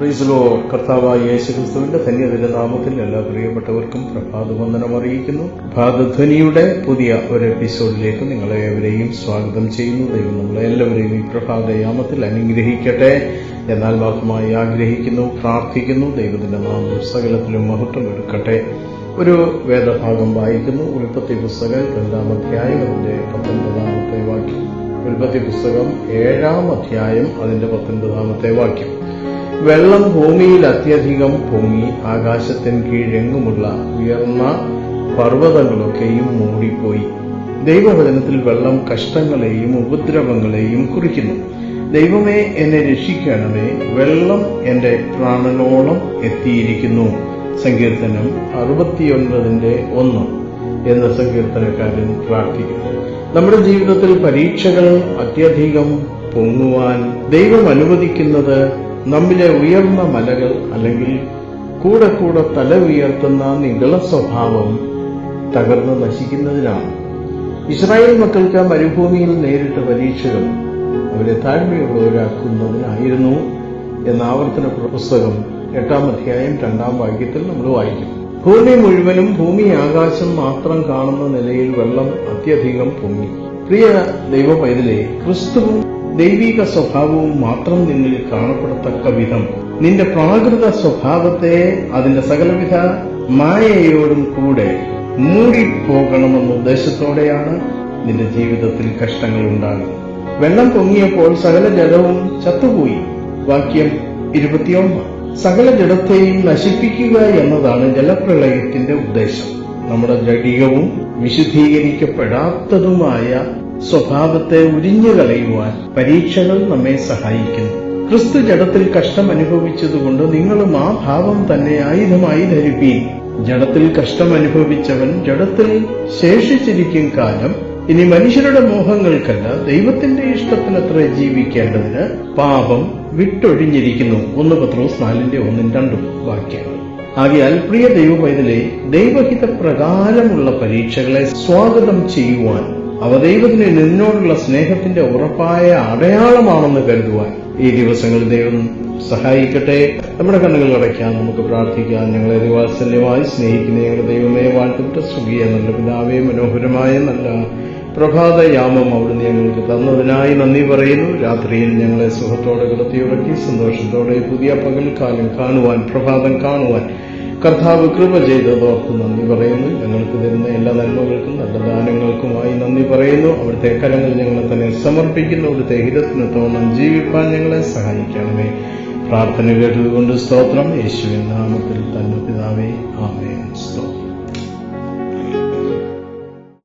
പ്രീസലോ കർത്താവായ യേശു ക്രിസ്തുവിന്റെ ധന്യതിന്റെ നാമത്തിൽ എല്ലാ പ്രിയപ്പെട്ടവർക്കും പ്രഭാതവന്ദനം അറിയിക്കുന്നു. പ്രഭാതധ്വനിയുടെ പുതിയ ഒരു എപ്പിസോഡിലേക്ക് നിങ്ങളെ ഏവരെയും സ്വാഗതം ചെയ്യുന്നു. ദൈവം നമ്മളെ എല്ലാവരെയും ഈ പ്രഭാതയാമത്തിൽ അനുഗ്രഹിക്കട്ടെ എന്നാൽ ഭാഗമായി ആഗ്രഹിക്കുന്നു പ്രാർത്ഥിക്കുന്നു. ദൈവത്തിന്റെ നാമം സകലത്തിലും മഹത്വം എടുക്കട്ടെ. ഒരു വേദഭാഗം വായിക്കുന്നു. ഉൽപ്പത്തി പുസ്തകം രണ്ടാം അധ്യായം അതിന്റെ പത്തൊൻപതാമത്തെ വാക്യം. ഉൽപ്പത്തി പുസ്തകം ഏഴാം അധ്യായം അതിന്റെ പത്തൊൻപതാമത്തെ വാക്യം. വെള്ളം ഭൂമിയിൽ അത്യധികം പൊങ്ങി ആകാശത്തിൻ കീഴെങ്ങുമുള്ള ഉയർന്ന പർവതങ്ങളൊക്കെയും മൂടിപ്പോയി. ദൈവവചനത്തിൽ വെള്ളം കഷ്ടങ്ങളെയും ഉപദ്രവങ്ങളെയും കുറിക്കുന്നു. ദൈവമേ എന്നെ രക്ഷിക്കണമേ. വെള്ളം എന്റെ പ്രാണനോളം എത്തിയിരിക്കുന്നു. സങ്കീർത്തനം അറുപത്തിയൊൻപതിന്റെ ഒന്ന് എന്ന സങ്കീർത്തനക്കാരൻ പ്രാർത്ഥിക്കുന്നു. നമ്മുടെ ജീവിതത്തിൽ പരീക്ഷകൾ അത്യധികം പൊങ്ങുവാൻ ദൈവം അനുവദിക്കുന്നത് നമ്മിലെ ഉയർന്ന മലകൾ അല്ലെങ്കിൽ കൂടെ കൂടെ തല ഉയർത്തുന്ന നിഗള സ്വഭാവം തകർന്നു നശിക്കുന്നതിനാണ്. ഇസ്രായേൽ മക്കൾക്ക് മരുഭൂമിയിൽ നേരിട്ട പരീക്ഷകൾ അവരെ താഴ്മയുള്ളവരാക്കുന്നതിനായിരുന്നു എന്ന ആവർത്തന പുസ്തകം എട്ടാം അധ്യായം രണ്ടാം വാക്യത്തിൽ നമ്മൾ വായിക്കും. ഭൂമി മുഴുവനും ഭൂമി ആകാശം മാത്രം കാണുന്ന നിലയിൽ വെള്ളം അത്യധികം പൊങ്ങി. പ്രിയ ദൈവ പൈതലെ ക്രിസ്തുവും ദൈവിക സ്വഭാവവും മാത്രം നിന്നിൽ കാണപ്പെടത്തക്ക വിധം നിന്റെ പ്രാകൃത സ്വഭാവത്തെ അതിന്റെ സകലവിധ മായയോടും കൂടെ മൂടിപ്പോകണമെന്ന ഉദ്ദേശത്തോടെയാണ് നിന്റെ ജീവിതത്തിൽ കഷ്ടങ്ങൾ ഉണ്ടാകുന്നത്. വെള്ളം പൊങ്ങിയപ്പോൾ സകല ജലവും ചത്തുപോയി. വാക്യം ഇരുപത്തിയൊന്ന് സകല ജഡത്തെയും നശിപ്പിക്കുക എന്നതാണ് ജലപ്രളയത്തിന്റെ ഉദ്ദേശം. നമ്മുടെ ജഡികവും വിശുദ്ധീകരിക്കപ്പെടാത്തതുമായ സ്വഭാവത്തെ ഉരിഞ്ഞു കളയുവാൻ പരീക്ഷകൾ നമ്മെ സഹായിക്കുന്നു. ക്രിസ്തു ജഡത്തിൽ കഷ്ടം അനുഭവിച്ചതുകൊണ്ട് നിങ്ങളും ആ ഭാവം തന്നെ ആയുധമായി ധരിപ്പീൻ. ജഡത്തിൽ കഷ്ടം അനുഭവിച്ചവൻ ജഡത്തിൽ ശേഷിച്ചിരിക്കും കാലം ഇനി മനുഷ്യരുടെ മോഹങ്ങൾക്കല്ല ദൈവത്തിന്റെ ഇഷ്ടത്തിനത്ര ജീവിക്കേണ്ടതിന് പാപം വിട്ടൊഴിഞ്ഞിരിക്കുന്നു. ഒന്ന് പത്രോസ് നാലിന്റെ ഒന്നും രണ്ടും വാക്യങ്ങൾ. ആകിയാൽ പ്രിയ ദൈവ പൈതലെ ദൈവഹിത പ്രകാരമുള്ള പരീക്ഷകളെ സ്വാഗതം ചെയ്യുവാൻ അവ ദൈവത്തിന് നിന്നോടുള്ള സ്നേഹത്തിന്റെ ഉറപ്പായ അടയാളമാണെന്ന് കരുതുവാൻ ഈ ദിവസങ്ങളിൽ ദൈവം സഹായിക്കട്ടെ. നമ്മുടെ കണ്ണുകൾ അടയ്ക്കാൻ നമുക്ക് പ്രാർത്ഥിക്കാം. ഞങ്ങളെ ദിവാത്സല്യമായി സ്നേഹിക്കുന്ന ഞങ്ങളുടെ ദൈവമേ വാഴ്ത്തിട്ട് സുഖിയ നല്ല പിതാവേ മനോഹരമായ നല്ല പ്രഭാതയാമം അവിടുന്ന് ഞങ്ങൾക്ക് തന്നതിനായി നന്ദി പറയുന്നു. രാത്രിയിൽ ഞങ്ങളെ സുഖത്തോടെ കിടത്തിയുറക്കി സന്തോഷത്തോടെ പുതിയ പകൽക്കാലം കാണുവാൻ പ്രഭാതം കാണുവാൻ കർത്താവ് കൃപ ചെയ്തതോർത്ത് നന്ദി പറയുന്നു. ഞങ്ങൾക്ക് തരുന്ന എല്ലാ നന്മകൾക്കും നല്ല ദാനങ്ങൾക്കുമായി നന്ദി പറയുന്നു. അവിടുത്തെ കരങ്ങൾ ഞങ്ങളെ തന്നെ സമർപ്പിക്കുന്നു. അവിടുത്തെ ഹിതത്തിന് തോന്നും ജീവിപ്പാൻ ഞങ്ങളെ സഹായിക്കണമേ. പ്രാർത്ഥന കേട്ടതുകൊണ്ട് സ്തോത്രം. യേശുവിൻ നാമത്തിൽ തന്നെ പിതാവേ ആമേ സ്തോത്രം.